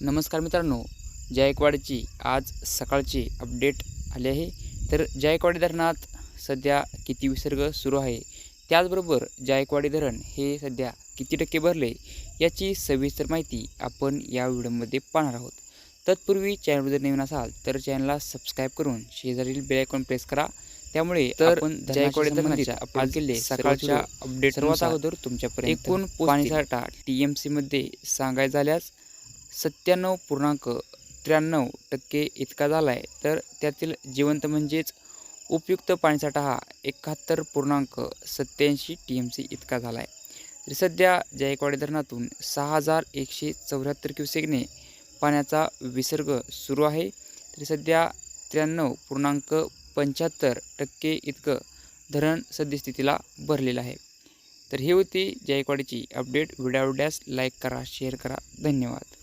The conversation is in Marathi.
नमस्कार मित्रांनो जायकवाडीची आज सकाळची अपडेट आली आहे. तर जायकवाडी धरणात सध्या किती विसर्ग सुरू आहे? त्याचबरोबर जायकवाडी धरण हे सध्या किती टक्के भरले याची सविस्तर माहिती आपण या व्हिडिओमध्ये पाहणार आहोत. तत्पूर्वी चॅनल जर नवीन असाल तर चॅनलला सबस्क्राईब करून शेजारील बेल आयकॉन प्रेस करा. त्यामुळे तर आपण जायकवाडी धरणाच्या आज केले सकाळच्या अपडेट सर्वात अगोदर तुमच्यापर्यंत एकूण एकूण पाणीसाठा टी एम सीमध्ये सांगायचं झाल्यास सत्त्याण्णव पूर्णांक त्र्याण्णव टक्के इतका झाला आहे तर त्यातील जिवंत म्हणजेच उपयुक्त पाणीसाठा हा एकाहत्तर पूर्णांक सत्याऐंशी टी एम सी इतका झाला आहे तर सध्या जायकवाडी धरणातून सहा हजार एकशे चौऱ्याहत्तर क्युसेकने पाण्याचा विसर्ग सुरू आहे. तरी सध्या त्र्याण्णव पूर्णांक पंच्याहत्तर टक्के इतकं धरण सद्यस्थितीला भरलेलं आहे. तर हे होती जायकवाडीची अपडेट. व्हिडिओ आवडल्यास लाईक करा शेअर करा. धन्यवाद.